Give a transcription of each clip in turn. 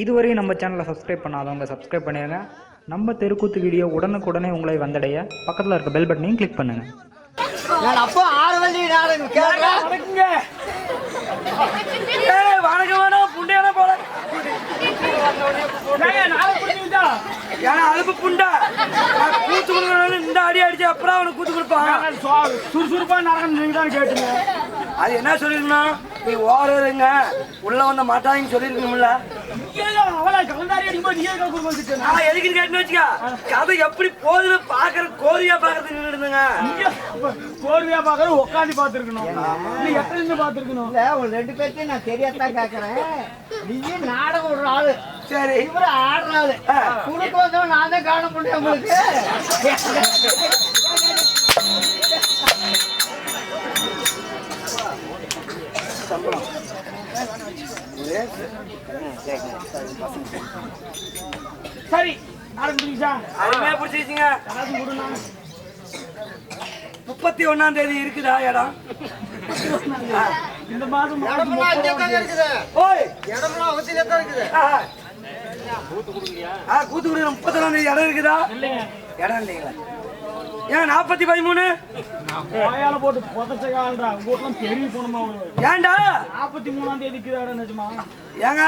இதுவரையும் நம்ம சேனலை சப்ஸ்கிரைப் பண்ணாதவங்க சப்ஸ்கிரைப் பண்ணிடுங்க நம்ம தெருக்கூத்து வீடியோ உடனுக்குடனே உங்களை வந்தடைய. பக்கத்தில் இருக்க பெல் பட்டனையும் கிளிக் பண்ணுங்கள் நான் அப்போ ஆறு ஏன்னா அலுப்பு புண்டை. கூத்து கொடுக்கணும் இந்த அடி அடிச்சு அப்புறம் அவனுக்கு கூத்து கொடுப்பான். சுறுசுறுப்பா நடக்கணும் நீங்க தான் கேட்டுங்க. அது என்ன சொல்லிருக்கணும் நீ ஓடுறதுங்க உள்ள வந்த மாட்டாங்கன்னு சொல்லிருக்கணும்ல நான் எதுக்கு கேட்டுன்னு வச்சுக்க. கதை எப்படி போகுதுன்னு பாக்குற கோரியா பாக்குறதுக்கு நின்றுடுங்க கோர்வையா பாக்குற உட்காந்து பாத்துருக்கணும் எத்தனை இருந்து பாத்துருக்கணும் இல்ல உங்க ரெண்டு பேர்த்தையும் நான் தெரியாதான் கேட்கறேன் நீயும் நாடகம் விடுற ஆளு. சரி. இவரு ஆடுற ஆளு. குடுக்க வந்தவன் நான் தான் காண முடியும் உங்களுக்கு. சரி யாராச்சும் கொடுங்க முப்பத்தி ஒண்ணாம் தேதி இருக்குதா இடம்? இந்த மாதம். ஆ, கூத்துக்குடி முப்பத்தி ஒண்ணாம் தேதி இடம் இருக்குதா? இல்லைங்க. இடம் இல்லைங்களா? ஏன் நாற்பத்தி பதிமூணு? வாயால போட்டு புதைச்ச கால்டா. உங்களுக்குலாம் தெரிய போனோமா ஏன்டா? நாற்பத்தி மூணாம் தேதிக்கு தான் நிஜமா? ஏங்க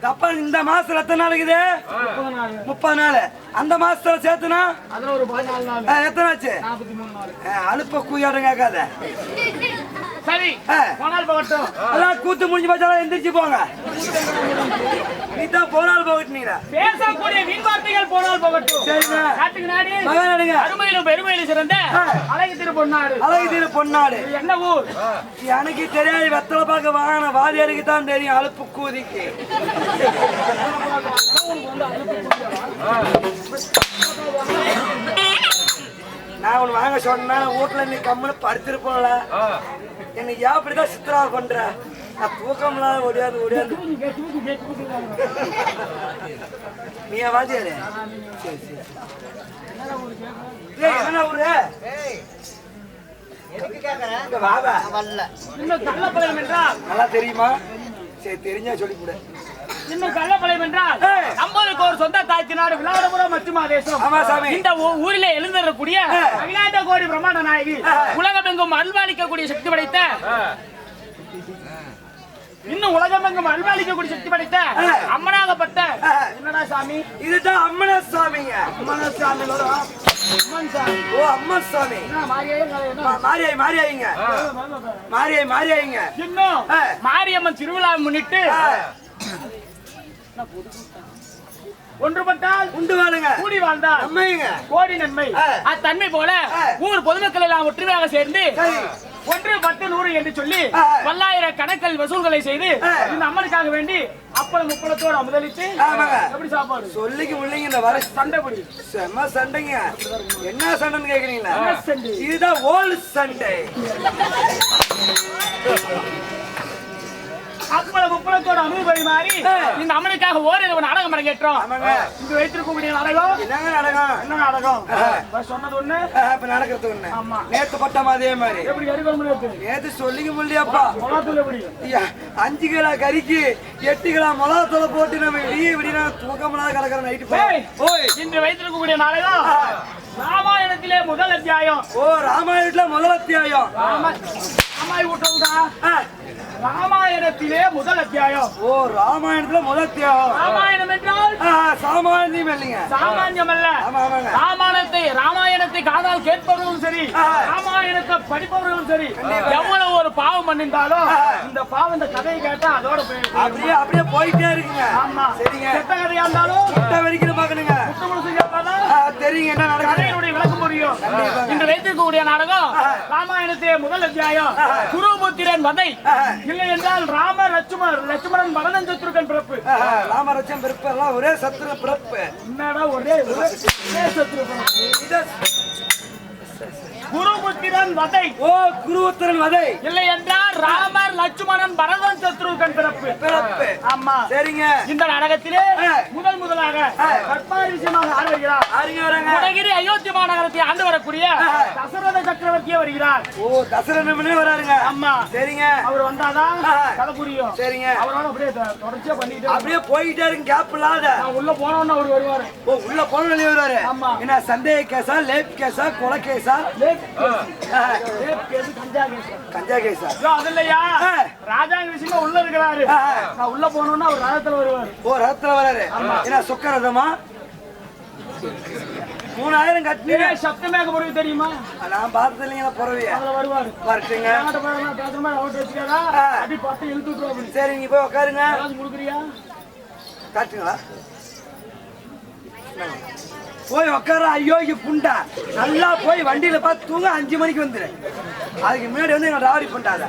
தப்பா இந்த மாசத்துல எத்தனை நாள் இருக்குது? முப்பது நாள். அந்த மாசத்துல சேர்த்துனா? அதுல ஒரு பதினாலு நாள். எத்தனை ஆச்சு? நாற்பத்தி மூணு நாள். ஆ, அலுப்ப கூயாடம் கேட்காத சரி. போனால் போகட்டும். அதான் கூத்து முடிஞ்சு போச்சாலும் எந்திரிச்சு போங்க. நீ தான் போனால் போகட்டீங்க பேசக்கூடிய வீண் வார்த்தைகள் போனால் போகட்டும். சரிங்க நாட்டுக்கு நாடு மகன் நடுங்க அருமையிலும் பெருமையிலும் சிறந்த. அழகு திருப்பொன்னாடு அழகு தீர பொன்னாடு. என்ன ஊர்? எனக்கு தெரியாது வெத்தலை பார்க்க வாங்கின வாதியாருக்கு தான் தெரியும் அலுப்பு கூதிக்கு. நான் உன் வாங்க சொன்னா வீட்டுல நீ கம்முன்னு படுத்திருப்போம்ல. என்னை ஏன் அப்படிதான் சித்திரா பண்ற? நான் தூக்கம் இல்லாத ஒடியாது ஒடியாது நீ என் வாதியாரு சரி சரி. ஏய், என்ன ஊரு? நல்லா தெரியுமா? சரி தெரிஞ்சா சொல்லி கொடு. இன்னும் கள்ளப்பழையம் என்றால். நம்மளுக்கு ஒரு சொந்த தாய்ச்சி நாடு விளாடபுரம் மச்சுமா தேசம். ஆமா சாமி. இந்த ஊரிலே எழுந்திருக்கக்கூடிய. அகிலாண்ட கோடி பிரம்மாண்ட நாயகி. உலகமெங்கும் அல்வாளிக்கக்கூடிய சக்தி படைத்த இன்னும் உலகமெங்கும் அல்வாளிக்கக்கூடிய சக்தி படைத்த. அம்மனாகப்பட்ட. என்னடா சாமி இதுதான் அம்மன சாமிங்க அம்மன சாமி. அம்மன் சாமி ஓ அம்மன் சாமி மாரியாயே மாரியாயிங்க மாரியாய் மாரியாயிங்க இன்னும். மாரியம்மன் திருவிழாவை முன்னிட்டு ஒன்றுபட்டால் உண்டு வாழுங்க கூடி வாழ்ந்தால் கோடி நன்மை. அத்தன்மை போல. ஊர் பொதுமக்கள் எல்லாம் ஒற்றுமையாக சேர்ந்து சரி. ஒன்று பத்து நூறு என்று சொல்லி. பல்லாயிர கணக்கில் வசூல்களை செய்து. இந்த அம்மனுக்காக வேண்டி அப்பளம் முப்பளத்தோடு ஆமாங்க. எப்படி சாப்பாடு சொல்லிக்கு முள்ளிங்க இந்த வர சண்டைப்படி செம்ம சண்டைங்க என்ன சண்டைன்னு கேக்குறீங்களா சண்டை? இதுதான் ஓல்டு சண்டை அப்பளம் முப்பளத்தோடு அமுது பரிமாறி ஏய். இந்த அம்மனுக்காக ஓரிரவு நாடகம் அரங்கேற்றோம் இங்கு வைத்திருக்கக்கூடிய நாடகம்? என்னங்க நடக்கும் என்ன நாடகம்? சொன்னது ஒண்ணு? இப்ப நடக்கிறது ஒண்ணு. ஆமா. நேத்து பட்டம் அதே மாதிரி. எப்படி எரிகொள் நேத்து? சொல்லிக்க முடியாப்பா மிளகாத்தூள் எப்படி? அஞ்சு கிலோ கறிக்கு எட்டு கிலோ மிளகாத்தூளை போட்டு நம்ம விடிய விடிய தூக்கமில்லாத கிடக்கிற நைட்டு. ஓய். இன்று வைத்திருக்கக்கூடிய நாடகம்? ராமாயணத்திலே முதல் அத்தியாயம். ஓ ராமாயணத்துல முதல் அத்தியாயம். ராம ராமாய் ஊட்டல்டா ராமாயணத்திலே முதல் அத்தியாயம். ஓ ராமாயணத்துல முதல் அத்தியாயம். ராமாயணம் என்றால்? சாமானியம் இல்லைங்க. சாமானியம் அல்ல ராமாயணத்தை ராமாயணத்தை காதால் கேட்பவர்களும் சரி. ராமாயணத்தை படிப்பவர்களும் சரி எவ்வளவு ஒரு பாவம் பண்ணிருந்தாலும். இந்த பாவம் இந்த கதையை கேட்டா அதோட போயிடும். அப்படியே அப்படியே போயிட்டே இருக்குங்க. ஆமா. சரிங்க. கெட்ட கதையா இருந்தாலும் கிட்ட வரைக்கும் பாக்கணுங்க கேட்டாதான் ஆ, தெரியுங்க என்ன கதையினுடைய விளக்கம் புரியும். இன்று வைத்திருக்கக்கூடிய நாடகம் ஆ. ராமாயணத்திலே முதல் அத்தியாயம். குருபுத்திரன் வதை. இல்லை என்றால் ராம லட்சுமணன் லட்சுமணன் பரதன் சத்ருகன் பிறப்பு பிறப்பு எல்லாம் ஒரே சத்துரு பிறப்பு. என்னடா ஒரே ஒரே சத்ருகன் இத குருபுத்திரன் வதை. ஓ குருவுத்திரன் வதை. இல்லை என்றால் ராமர் லட்சுமணன் பரதன் சத்ருகன் பிறப்பு. பிறப்பு. ஆமா. சரிங்க. இந்த நாடகத்திலே. முதல் முதலாக. கற்பாரி விஷயமாக வராங்க உலகிரி அயோத்தி மாநகரத்தை ஆண்டு வரக்கூடிய ஆ. தசரத சக்கரவர்த்தியே வருகிறார். ஓ தசரனே வராருங்க. ஆமா சரிங்க. அவர் வந்தாதான். கதை புரியும். சரிங்க. அவரோட அப்படியே தொடர்ச்சியா பண்ணிட்டு அப்படியே போயிட்டே இருக்கு கேப் இல்லாத. உள்ள போனோன்னு அவர் வருவாரு. ஓ உள்ள போன வெளியே வருவாரு. ஆமா. என்ன சந்தேக கேஸா லேப் கேஸா கொலை கேஸா. லேப் லேப் கேஸ் கஞ்சா கேஸ். கஞ்சா கேஸா அது இல்லையா. ராஜாங்க விஷயமா உள்ள இருக்கிறாரு. நான் உள்ள போனோம்னா அவர் ரதத்துல வருவாரு. ஓ ரத்துல வராரு. என்ன சொக்கரதமா? மூணாயிரம் கட்டினீங்க. ஏய், சப்தமேக பொருள் தெரியுமா? நான் பார்த்தது இல்லைங்க புறவைய. அதுல வருவாரு வரட்டுங்க. அப்படி பார்த்து இழுத்து விட்டுருவா சரி நீங்க போய் உட்காருங்க கொடுக்குறியா? காட்டுங்களா? போய் உட்கார ஐயோ இங்க புண்டா. நல்லா போய் வண்டியில பார்த்து தூங்க அஞ்சு மணிக்கு வந்துரு. அதுக்கு முன்னாடி வந்து எங்களை ராவடி பண்ணாத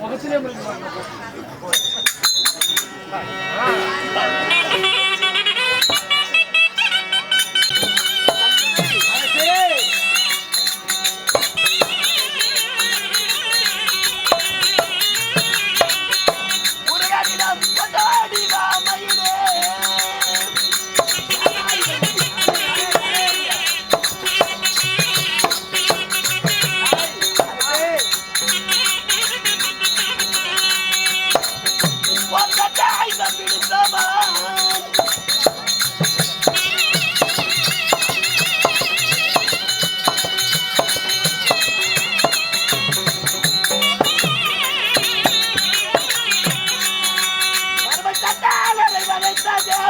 谢谢大家。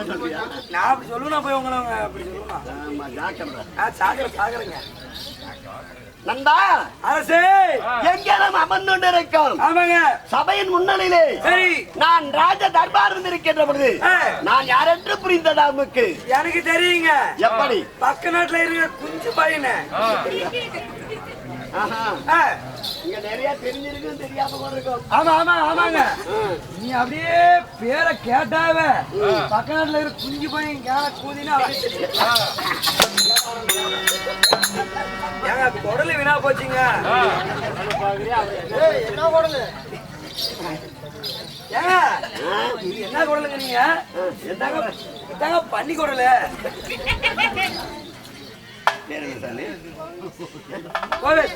என்ன சொல்றியா நான் அப்படி சொல்லணும் போய் உங்களை அப்படி சொல்லணும் ஆமா ஜாக்கிரதை ஆ சாகர சாகரங்க. நண்பா! அரசே! எங்கே நாம் அமர்ந்து கொண்டிருக்கோம் ஆமாங்க. சபையின் முன்னணியிலே சரி. நான் ராஜ தர்பார் இருக்கின்ற பொழுது. நான் யாரென்று புரிந்ததா உமக்கு எனக்கு தெரியுங்க. எப்படி? பக்க நாட்டுல இருக்கிற குஞ்சு பையனு. இங்க நிறைய தெரிஞ்சிருக்கும் தெரியாம இருக்கும் ஆமா ஆமா ஆமாங்க. நீ அப்படியே பேரை கேட்டாவ பக்க நாட்டுல இருக்கிற குஞ்சு பையன் கேன கூதினா அப்படியே தெரியும். ஏங்க குடலு வீணா போச்சுங்க. என்ன குடலு? என்ன குடலுங்க நீங்க? என்னங்க பன்னி குடலு. பேர் என்ன சாமி? கோவில்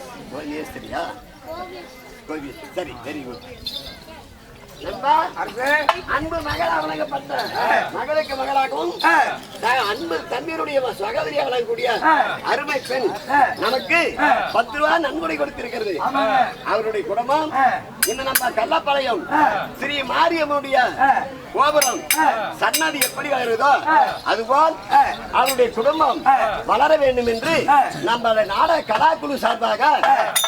கோவியஸ் சரி வெரி குட் அன்பு மகள் வழங்கப்பட்ட மகளுக்கு மகளாகவும் அன்பு தண்ணீருடைய சகோதரியா வழங்கக்கூடிய ஆ. அருமை பெண். நமக்கு பத்து ரூபா நன்கொடை கொடுத்திருக்கிறது அவருடைய குடும்பம். இன்னும் நம்ம கள்ளப்பாளையம் ஆ. ஸ்ரீ மாரியம்மனுடைய ஆ. கோபுரம். சன்னதி எப்படி வருதோ ஆ. அதுபோல். அவருடைய குடும்பம். வளர வேண்டும் என்று. நம்ம நாடக கலாக்குழு சார்பாக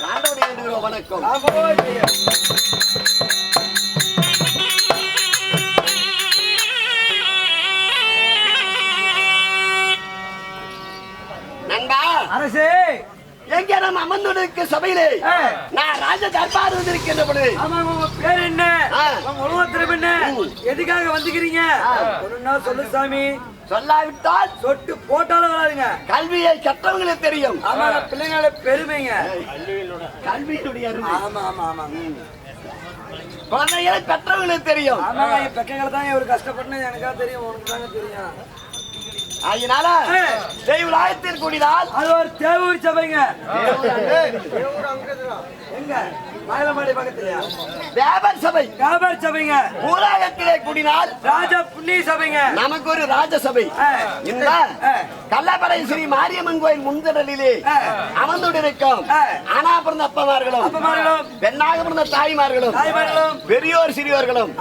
ஆண்டவனை வணக்கம் அரசே எங்கே நாம் அமர்ந்திருக்க சபையிலே. நான் ராஜ தர்பார் வந்திருக்கின்ற பொழுது ஆமா பேர் என்ன? உலகத்துல என்ன? எதுக்காக வந்துக்கிறீங்க ஒண்ணுன்னா சொல்லு சாமி. சொல்லாவிட்டால் சொட்டு போட்டாலும் வராதுங்க. கல்வியை கற்றவங்களுக்கு தெரியும். ஆமா பிள்ளைங்களோட பெருமைங்க. கல்வியினுடைய ஆமா ஆமா ஆமா. குழந்தைகளை பெற்றவங்களுக்கு தெரியும். என் பெக்கைகளை தான் இவர் கஷ்டப்பட்டு எனக்கா தெரியும் உனக்கு தாங்க தெரியும். அதனால ஆ. தெய்வலாயத்தில் கூடினால் அது ஒரு தேவூர் சபைங்க. எங்க? வியாபார சபை. வியாபார சபைங்க. ஊராகத்திலே கூடினால் ராஜா புண்ணிய சபைங்க. நமக்கு ஒரு ராஜசபை. ஆ. இந்த கள்ளப்படை ஸ்ரீ மாரியம்மன் கோயில் முன்திடலிலே. அமர்ந்துடிருக்கும். ஆனா பிறந்த அப்பமார்களும் பெண்ணாக பிறந்த தாய்மார்களும் பெரியோர் சிறியோர்களும்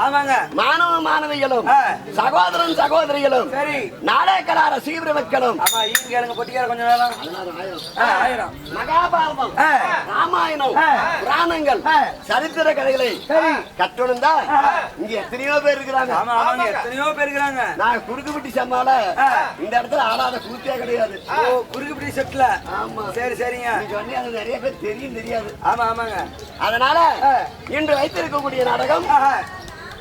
மாணவ மாணவிகளும். சகோதரன் சகோதரிகளும் சரி. நாடகலார சீவிர மக்களும் மகாபாரதம். ராமாயணம். புராணங்கள். சரித்திர கதைகளை கற்றுணர்ந்தா இங்க எத்தனையோ பேர் இருக்கிறாங்க. எத்தனையோ பேர் இருக்கிறாங்க. நான் குறுக்குப்பட்டி சம்மால. இந்த இடத்துல ஆடாத கூத்தே கிடையாது. ஓ குறுக்குப்பிடி செட்ல ஆமா. சரி சரிங்க. நீ சொன்னி அது நிறைய பேர் தெரியும் தெரியாது. ஆமா ஆமாங்க. அதனால. இன்று வைத்திருக்கக்கூடிய நாடகம்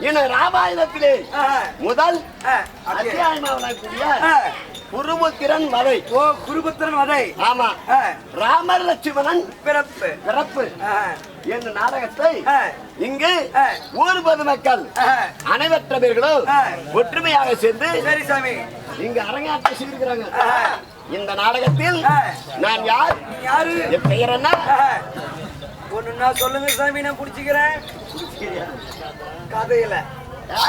இன்னும் ராமாயணத்திலே. முதல் ஆ, அப்படியே. குருபுத்திரன் வதை ஓ குருபுத்திரன் வதை ஆமா. ராமர் லட்சுமணன் பிறப்பு. பிறப்பு. என்ற நாடகத்தை இங்கு. ஊர் பொதுமக்கள் ஆஹா. அனைவற்ற பேர்களும் ஆ. ஒற்றுமையாக சேர்ந்து சரி சாமி. இங்க அரங்கேற்ற செய்திருக்கிறாங்க. இந்த நாடகத்தில். நான் யார்? யாரு? என் பெயர் என்ன. ஒண்ணுன்னா சொல்லுங்க சாமி. நான் புடிச்சுக்கிறேன். கதையில.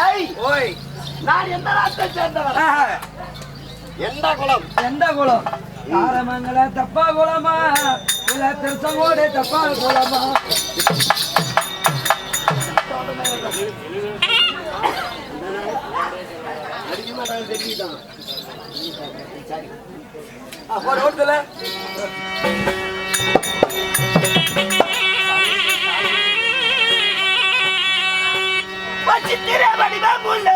ஏய், ஓய். நான் எந்த நாட்டை சேர்ந்தவன். எந்த குலம் எந்த குளம்? தாரமங்கல தப்பா குளமா? இல்ல திருச்சங்கோடு தப்பா குளமா? அடிக்க மாட்டாங்க தெரிஞ்சுக்கிட்டான் ஒரு ஓட்டத்துல வச்சித்திர வடிவமுள்ள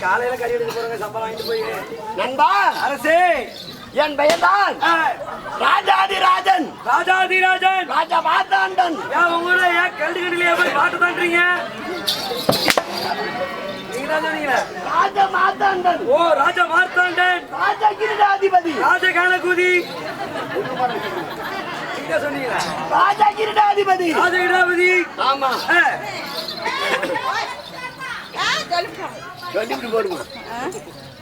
காலையில கறி எடுக்க போறங்க சம்பளம் வாங்கிட்டு போய் நண்பா அரசே என் பெயர்தான் ராஜாதி ராஜன் ராஜாதிராஜன் ராஜா மாதாண்டன் ஏன் உங்க ஊர்ல ஏன் கல்டு கடியில போய் பாட்டு தாண்டீங்க நீங்க தான் சொன்னீங்களே ராஜா மாதாண்டன் ஓ ராஜா மார்த்தாண்டன் ராஜா கிரீடாதிபதி ராஜ நீங்க சொன்னீங்களா ராஜா கிரீடாதிபதி ராஜ இடாபதி ஆமா ஆ,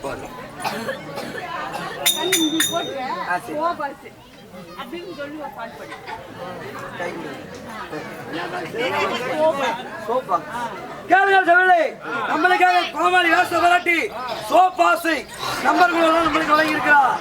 போடுங்க இப்படி போடு கேளுங்கள் தமிழே நம்மளுக்காக கோமாளி வேச விரட்டி சோப்பாசை நம்பர்கள் நம்மளுக்கு வழங்கி இருக்கிறார்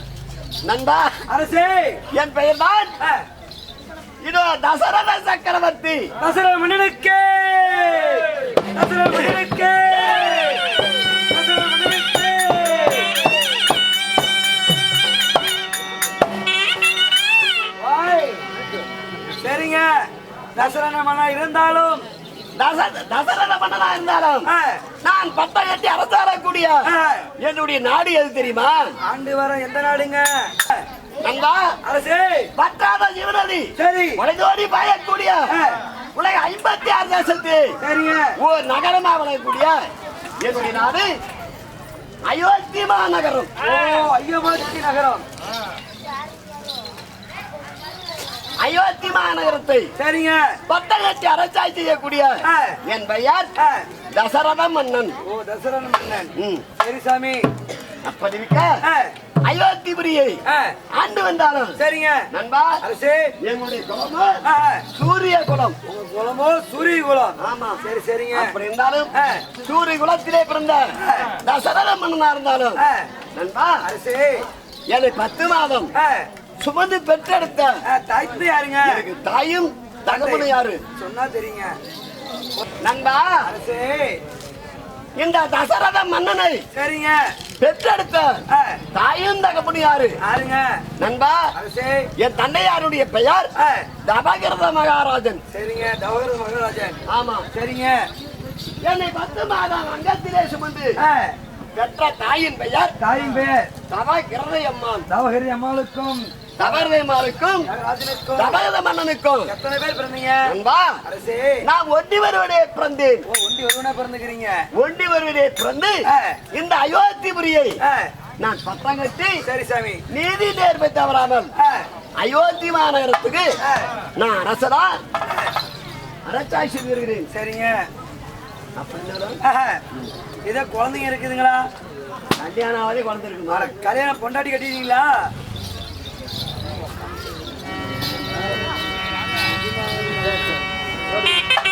நண்பா. அரசே. என் பெயர் தான் இதோ தசரத சக்கரவர்த்தி. தசரத மன்னனுக்கே. தசரத மன்னனுக்கே. சரிங்க. தசரத மன்னா இருந்தாலும் தசரத மன்னனா இருந்தாலும் நான் பட்டம் கட்டி அரசாளக்கூடிய ஆ, என்னுடைய நாடு எது தெரியுமா? ஆண்டு வர எந்த நாடுங்க? நண்பா அரசே. பற்றாத ஜீவனதி சரி. உலகோடி பாயக்கூடிய உலக ஐம்பத்தி ஆறு தேசத்து சரிங்க. ஒரு நகரமா விளங்கக்கூடிய என்னுடைய நாடு அயோத்தி மாநகரம் ஓ ஐயமாச்சி நகரம். அயோத்தி மாநகரத்தை சரிங்க. பட்டம் கட்டி அரசாட்சி செய்யக்கூடிய. என் பெயர் தசரத மன்னன். ஓ தசரத மன்னன். சரி சாமி. அப்படி இருக்க அயோத்திபுரியை ஆண்டு வந்தாலும் சரிங்க. நண்பா அரசே. குலமோ ஆ, சூரிய குலம். உங்க குலமோ சூரிய குலம். ஆமா. சரி சரிங்க. அப்படி இருந்தாலும். சூரிய குலத்திலே பிறந்த தசரத மன்னனா இருந்தாலும் நண்பா அரசே. என்னை பத்து மாதம். சுமந்து பெற்றெடுத்த தாய்த்து யாருங்க? தாயும் தகவலும் யாரு? சொன்னா தெரியுங்க. நண்பா இந்த தசரத மன்னனை சரிங்க. பெற்றெடுத்த தாயும் தகப்பனும் யாரு? யாருங்க? நண்பா என் தந்தையாருடைய பெயர் தபகிரத மகாராஜன். சரிங்க தவறு மகராஜன். ஆமா. சரிங்க. என்னை பத்து மாதம் அங்கத்திலே சுமந்து பெற்ற தாயின் பெயர் தாயின் பெயர். தவகிரதை அம்மான். தவஹரி அம்மாளுக்கும் தவரதைமாருக்கும் மகராஜனுக்கும் தபகத மன்னனுக்கும். எத்தனை பேர் பிறந்தீங்க? அரசே. நான் ஒண்டி வருவனே பிறந்தேன். ஓ ஒண்டி ஒருவனா பிறந்துக்கிறீங்க? ஒண்டி வருவனே பிறந்து. இந்த அயோத்திபுரியை நான் பட்டம் கட்டி சரி சாமி. நீதி நேர்மை தவறாமல் அயோத்தி மாநகரத்துக்கு நான் அரசனா அரசாட்சி வருகிறேன். சரிங்க. இதோ குழந்தைங்க இருக்குதுங்களா? கல்யாணம் ஆகவே குழந்தை இருக்குமா? அட, கல்யாணம் பொண்டாட்டி கட்டிட்டீங்களா? அட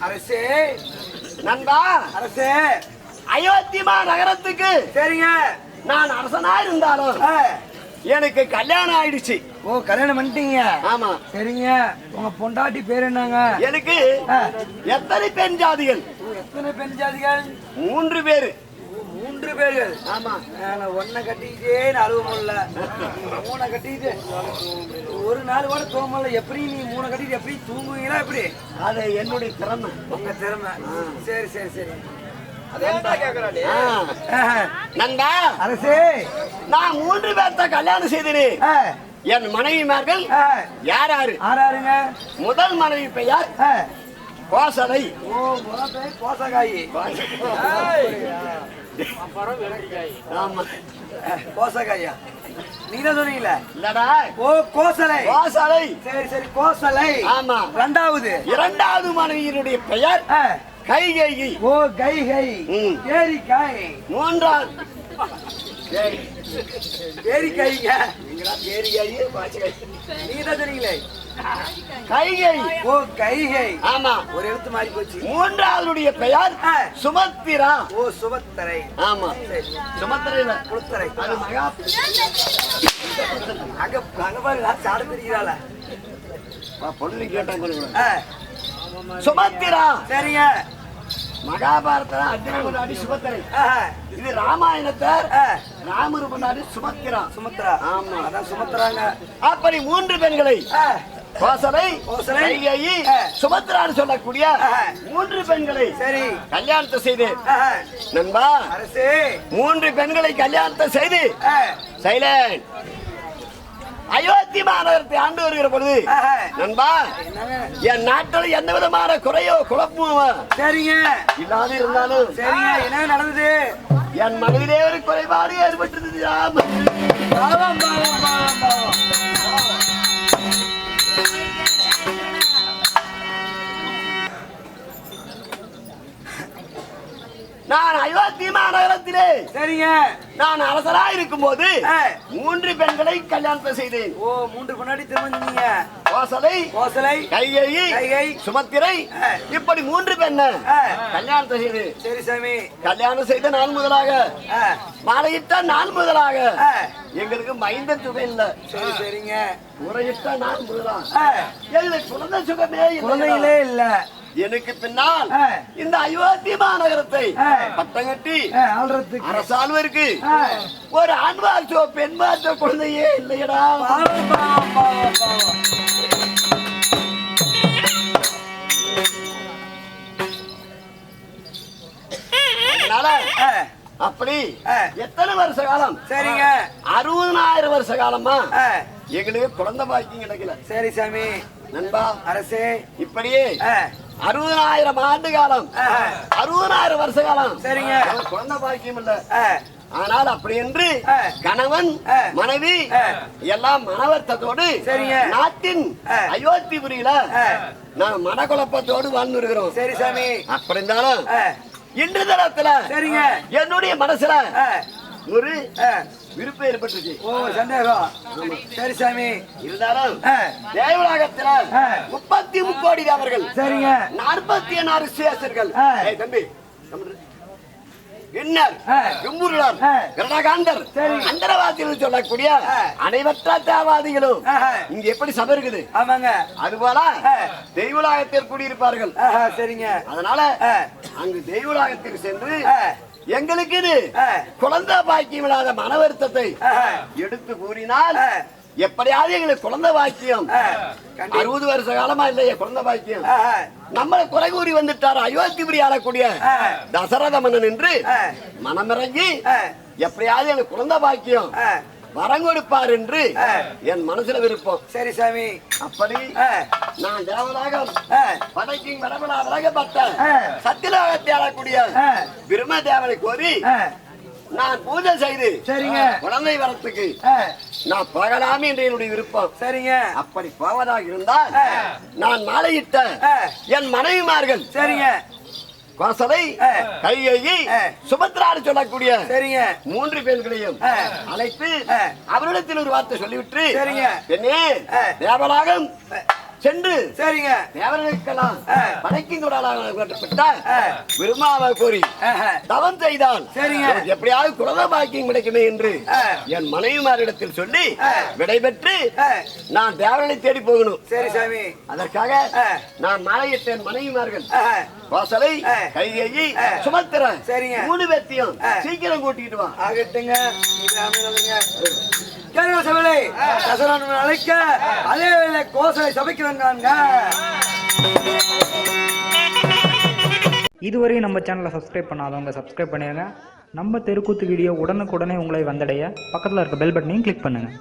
அரசே. நண்பா. அரசே. அயோத்திமா நகரத்துக்கு சரிங்க. நான் அரசனா இருந்தாலும். எனக்கு கல்யாணம் ஆயிடுச்சு. ஓ கல்யாணம் பண்ணிட்டீங்க. ஆமா. சரிங்க. உங்க பொண்டாட்டி பேர் என்னங்க? எனக்கு. எத்தனை பெண் ஜாதிகள்? எத்தனை பெண் ஜாதிகள்? மூன்று பேரு. மூன்று பேர்கள். ஆமா. நான் ஒன்ன கட்டிக்கிட்டே அழுவ முடியல. மூணை கட்டிக்கிட்டு ஒரு நாள் கூட தூங்க முடியல. எப்படி நீ மூணை கட்டிட்டு எப்படி தூங்குவீங்களா எப்படி? அது என்னுடைய திறமை. உங்க திறமை. சரி சரி சரி. அரசே. நான் மூன்று பேர்த்த கல்யாணம் செய்தேன். ஆ, என் மனைவிமார்கள். யார் யாரு ஆறாருங்க முதல் மனைவி பெயர். கோசலை. கோசகாயி. ஆமா. கோசகாயா நீங்க சொன்னீங்களே இல்லடா. ஓ கோசலை. கோசலை. சரி சரி கோசலை. ஆமா. ரெண்டாவது இரண்டாவது மனைவியினுடைய பெயர் ஆ. கைகேயி ஓ கை கை ம். ஏரிக்காய். மூன்றாவது. ஏரிக்காய்ங்க நீங்களா பேரிகாயி பாச்சகாயி நீங்க தான் சொன்னீங்களே? கைகேயி ஓ கைகை. ஆமா. ஒரு எழுத்து மாறி போச்சு. மூன்றாவதுடைய பெயர். சுமத்திரா ஓ சுபத்தரை ஆமா. சரி. சுமத்திரையில குளுத்தரை. அது மகா அங்க சாட தெரிகிறாள பொண்ணு ஆ, சுமத்திரா சரிங்க. மகாபாரத அர்ஜுன கொண்டாடி சுபத்திரை. இது ராமாயணத்தை ராமர் கொண்டாடி சுமத்திரா சுமத்ரா ஆமா. அதான் சுமத்ராங்க அப்படி மூன்று பெண்களை கோசலை கைகேயி ஆ. சுபத்திரான்னு சொல்லக்கூடிய. மூன்று பெண்களை சரி. கல்யாணத்தை செய்து. நண்பா அரசே. மூன்று பெண்களை கல்யாணத்தை செய்து. சைலண்ட் அயோத்தி மாநகரத்தை ஆண்டு வருகிற பொழுது. நண்பா? என் நாட்டில் எந்த விதமான குறையோ குழப்பமோ சரிங்க இல்லாது இருந்தாலும் சரிங்க என்ன நடந்தது என் மனதிலே ஒரு குறைபாடு ஏற்பட்டிருந்தது ராம். பாவம் பாவம் பாவம் பாவம் நான் அயோத்தி மாநகரத்திலே சரிங்க நான் அரசராய் இருக்கும்போது ஆ. மூன்று பெண்களை கல்யாணத்தை செய்தேன் ஓ மூன்று கொண்டாடி திருமணிங்க கோசலை கோசலை கைகேயி கைகை. சுமத்திரை. இப்படி மூன்று பெண்ண. கல்யாணத்தை செய்து சரி சாமி கல்யாணம் செய்த நாள் முதலாக மாலையிட்ட நாள் முதலாக. எங்களுக்கு மைந்த சுகம் இல்ல சரி சரிங்க உரையிட்ட நாள் முதலாக எங்களுக்கு குழந்தை சுகமே இல்லை. குழந்தைகளே இல்ல எனக்கு பின்னால். இந்த அயோத்தி மாநகரத்தை. பட்டம் கட்டி அரசாழ்வருக்கு. ஒரு ஆண் வாச்சோ பெண் வாச்சோ குழந்தையே இல்லையடா. அப்படி. எத்தனை வருஷ காலம்? சரிங்க. அறுபதனாயிரம் வருஷ காலமா? எங்களுக்கு குழந்தை பாக்கியம் கிடைக்கல. சரி சாமி. நண்பா அரசே. இப்படியே ஆ, அறுபதனாயிரம் ஆண்டு காலம் ஆ. அறுபதனாயிரம் வருஷ காலம் சரிங்க. குழந்தை பாக்கியம் இல்ல ஆனால் அப்படி என்று. கணவன். மனைவி. எல்லாம் மனவர்த்தத்தோடு சரிங்க. நாட்டின். அயோத்திபுரியில. நான் மனக்குழப்பத்தோடு வாழ்ந்து இருக்கிறோம் சரி சாமி அப்படி இருந்தாலும் இன்று தரத்துல சரிங்க என்னுடைய மனசுல ஒரு. விருப்பம் ஏற்பட்டுச்சு ஓ சந்தேகம். சரி சாமி. இருந்தாலும் ஆ. முப்பத்தி முக்கோடி தேவர்கள் சரிங்க. நாற்பத்தி ஆறு சேசர்கள் தம்பி கும்புருளர் ஆ. கருணாகாந்தர். அந்தரவாதிகள் சொல்லக்கூடிய. அனைவற்ற தேவாதிகளும். இங்க எப்படி சபை இருக்குது ஆமாங்க அதுபோல. தெய்வலாகத்தில் கூடியிருப்பார்கள் சரிங்க அதனால. அங்கு தெய்வலாகத்திற்கு சென்று. எங்களுக்கு இது. குழந்தை பாக்கியம் இல்லாத மன வருத்தத்தை. எடுத்து கூறினால். எப்படியாவது எங்களுக்கு குழந்தை பாக்கியம் அறுபது வருஷ காலமா இல்லையே குழந்தை பாக்கியம். நம்மளை குறை கூறி வந்துட்டார் அயோத்திபுரி ஆளக்கூடிய. தசரத மன்னன் என்று. மனமிறங்கி. எப்படியாவது எனக்கு குழந்தை பாக்கியம். வரம் கொடுப்பார் என்று. என் மனசுல விருப்பம் சரி சாமி அப்படி நான் தேவராகம் ஆ, படைக்கும் வரவலா விலகப்பட்ட. சத்தியலோகத்தை ஆளக்கூடிய. பிரம்ம தேவனை கோரி. நான் பூஜை செய்து சரிங்க குழந்தை வரத்துக்கு நான் போகலாமே என்று என்னுடைய விருப்பம் சரிங்க அப்படி போவதாக இருந்தால். நான் மாலையிட்ட. என் மனைவிமார்கள் சரிங்க கோசலை. கையை ஆ. சுபத்ரான்னு சொல்லக்கூடிய சரிங்க மூன்று பெண்களையும். அழைத்து. அவரிடத்தில் ஒரு வார்த்தை சொல்லிவிட்டு சரிங்க. பெண்ணே ஆ. சென்று சரிங்க தேவர்களுக்கெல்லாம் தொடராகப்பட்ட ஆ. விரும்மாவை கூறி ஆஹா. தவம் செய்தால் சரிங்க. எப்படியாவது குழந்தை பாக்கியம் கிடைக்குமே என்று. என் மனைவிமாரிடத்தில் சொல்லி. விடைபெற்று. நான் தேவர்களை தேடி போகணும் சரி சாமி அதற்காக. நான் மலையிட்ட என் மனைவிமார்கள். வாசலை. கையை ஆ. சுமத்திரன் சரிங்க. மூணு பேர்த்தையும். சீக்கிரம் கூட்டிட்டு வா ஆகட்டுங்க கருவ அமைதலுங்க. தசரன் அழைக்க அதே வேலை கோசலை சபைக்கிறேன் இதுவரையும் இதுவரை நம்ம சேனலை சப்ஸ்கிரைப் பண்ணாதவங்க சப்ஸ்கிரைப் பண்ணிடுங்க நம்ம தெருக்கூத்து வீடியோ உடனுக்குடனே உங்களை வந்தடைய. பக்கத்தில் இருக்க பெல் பட்டனையும் கிளிக் பண்ணுங்கள்